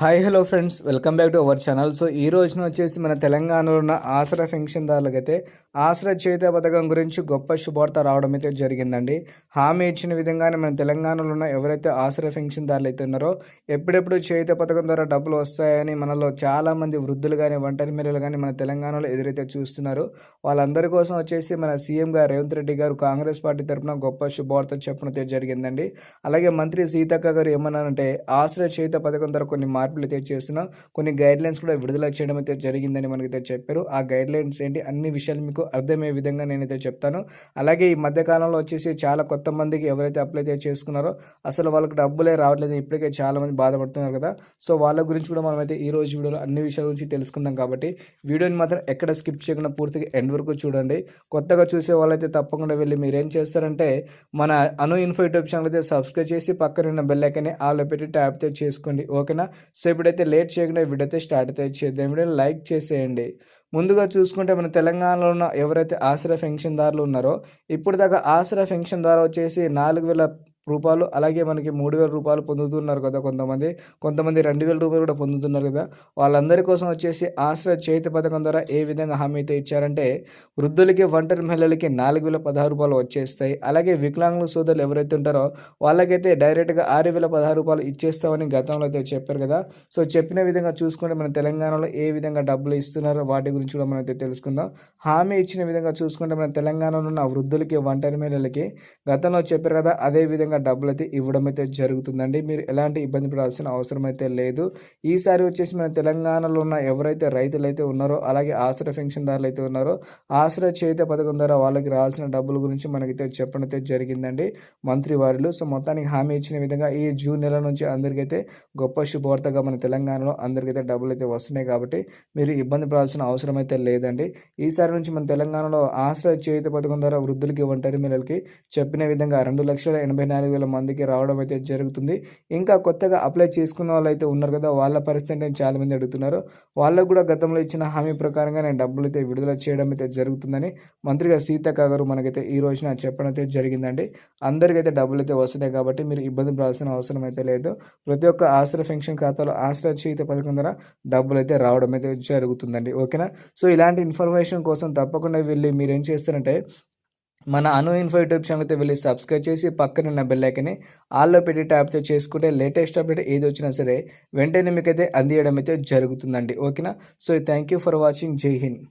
Hi hello friends. Welcome back to our channel. So ఈ రోజున వచ్చేసి మన తెలంగాణలో ఉన్న ఆసరా పెన్షన్దారులకైతే ఆసరా చేత పథకం గురించి గొప్ప శుభార్త రావడం అయితే జరిగిందండి. హామీ ఇచ్చిన విధంగానే మన తెలంగాణలో ఉన్న ఎవరైతే ఆసరా పెన్షన్దారులు అయితే ఉన్నారో ఎప్పుడెప్పుడు చేత పథకం ద్వారా డబ్బులు వస్తాయని మనలో చాలామంది వృద్ధులు కానీ ఒంటరి మహిళలు కానీ మన తెలంగాణలో ఎదురైతే చూస్తున్నారు. వాళ్ళందరి కోసం వచ్చేసి మన సీఎం గారు రేవంత్ రెడ్డి గారు కాంగ్రెస్ పార్టీ తరఫున గొప్ప శుభార్త చెప్పడం అయితే జరిగిందండి. అలాగే మంత్రి సీతక్క గారు ఏమన్నారంటే ఆసరా చేత పథకం ద్వారా కొన్ని మార్పులు అయితే చేసిన కొన్ని గైడ్ లైన్స్ కూడా విడుదల చేయడం అయితే జరిగిందని మనకైతే చెప్పారు. ఆ గైడ్ లైన్స్ ఏంటి అన్ని విషయాలు మీకు అర్థమయ్యే విధంగా నేనైతే చెప్తాను. అలాగే ఈ మధ్యకాలంలో వచ్చేసి చాలా కొత్త మందికి ఎవరైతే అప్లై అయితే చేసుకున్నారో అసలు వాళ్ళకి డబ్బులే రావట్లేదు. ఇప్పటికే చాలామంది బాధపడుతున్నారు కదా. సో వాళ్ళ గురించి కూడా మనమైతే ఈ రోజు వీడియోలో అన్ని విషయాల గురించి తెలుసుకుందాం కాబట్టి వీడియోని మాత్రం ఎక్కడ స్కిప్ చేయకుండా పూర్తిగా ఎండ్ వరకు చూడండి. కొత్తగా చూసే వాళ్ళైతే తప్పకుండా వెళ్ళి మీరేం చేస్తారంటే మన అను ఇన్ఫో యూట్యూబ్ ఛానల్ అయితే సబ్స్క్రైబ్ చేసి పక్కన ఉన్న బెల్ ఐకన్ పెట్టి ట్యాప్ అయితే చేసుకోండి. ఓకేనా? సో ఇప్పుడైతే లేట్ చేయకుండా వీడైతే స్టార్ట్ అయితే చేద్దాం. వీడియో లైక్ చేసేయండి. ముందుగా చూసుకుంటే మన తెలంగాణలో ఉన్న ఎవరైతే ఆసరా పెన్షన్దారులు ఉన్నారో ఇప్పుడు దాకా ఆసరా పెన్షన్ ద్వారా వచ్చేసి నాలుగు వేల రూపాయలు అలాగే మనకి మూడు వేల రూపాయలు పొందుతున్నారు కదా కొంతమంది. కొంతమంది రెండు వేల రూపాయలు కూడా పొందుతున్నారు కదా. వాళ్ళందరి కోసం వచ్చేసి ఆశ్రయ చేతి పథకం ద్వారా ఏ విధంగా హామీ అయితే ఇచ్చారంటే వృద్ధులకి ఒంటరి మహిళలకి నాలుగు వేల పదహారు రూపాయలు వచ్చేస్తాయి. అలాగే వికలాంగుల సోదరులు ఎవరైతే ఉంటారో వాళ్ళకైతే డైరెక్ట్గా ఆరు వేల పదహారు రూపాయలు ఇచ్చేస్తామని గతంలో అయితే చెప్పారు కదా. సో చెప్పిన విధంగా చూసుకుంటే మన తెలంగాణలో ఏ విధంగా డబ్బులు ఇస్తున్నారో వాటి గురించి కూడా మనం అయితే తెలుసుకుందాం. హామీ ఇచ్చిన విధంగా చూసుకుంటే మన తెలంగాణలో ఉన్న వృద్ధులకి ఒంటరి మహిళలకి గతంలో చెప్పారు కదా అదే విధంగా డబ్బులు అయితే ఇవ్వడం అయితే జరుగుతుందండి. మీరు ఎలాంటి ఇబ్బంది పడాల్సిన అవసరం అయితే లేదు. ఈసారి వచ్చేసి మన తెలంగాణలో ఉన్న ఎవరైతే రైతులు అయితే ఉన్నారో అలాగే ఆశ్రయ పెన్షన్దారులు అయితే ఉన్నారో ఆశ్రయ చేత పథకం ద్వారా వాళ్ళకి రావాల్సిన డబ్బుల గురించి మనకైతే చెప్పడం అయితే జరిగిందండి. మంత్రి వారిలో. సో మొత్తానికి హామీ ఇచ్చిన విధంగా ఈ జూన్ నెల నుంచి అందరికైతే గొప్ప శుభవార్తగా మన తెలంగాణలో అందరికైతే డబ్బులు అయితే వస్తున్నాయి కాబట్టి మీరు ఇబ్బంది పడాల్సిన అవసరం అయితే లేదండి. ఈసారి నుంచి మన తెలంగాణలో ఆశ్రయ చేత పథకం ద్వారా వృద్ధులకి ఒంటరి మహిళలకి చెప్పిన విధంగా రెండు లక్షల ఎనభై నాలుగు వేల మందికి రావడం అయితే జరుగుతుంది. ఇంకా కొత్తగా అప్లై చేసుకున్న వాళ్ళు అయితే ఉన్నారు కదా వాళ్ళ పరిస్థితి నేను చాలామంది అడుగుతున్నారు. వాళ్ళకు కూడా గతంలో ఇచ్చిన హామీ ప్రకారంగా నేను డబ్బులు అయితే విడుదల చేయడం అయితే జరుగుతుందని మంత్రిగా సీతక్క గారు మనకైతే ఈ రోజున చెప్పడం అయితే జరిగిందండి. అందరికైతే డబ్బులు అయితే వస్తున్నాయి కాబట్టి మీరు ఇబ్బంది పడాల్సిన అవసరం అయితే లేదు. ప్రతి ఒక్క ఆశ్రయ పెన్షన్ ఖాతాలో ఆశ్రయ చేత పథకం ద్వారా డబ్బులు అయితే రావడం అయితే జరుగుతుందండి. ఓకేనా? సో ఇలాంటి ఇన్ఫర్మేషన్ కోసం తప్పకుండా వెళ్ళి మీరు ఏం చేస్తారంటే మన అను ఇన్ఫో యూట్యూబ్ ఛానల్ వెళ్ళి సబ్స్క్రైబ్ చేసి పక్కన ఉన్న బెల్లైకని ఆల్లో పెట్టి ట్యాప్తో చేసుకుంటే లేటెస్ట్ అప్డేట్ ఏది వచ్చినా సరే వెంటనే మీకైతే అందియడం అయితే జరుగుతుందండి. ఓకేనా? So thank you for watching Jai Hind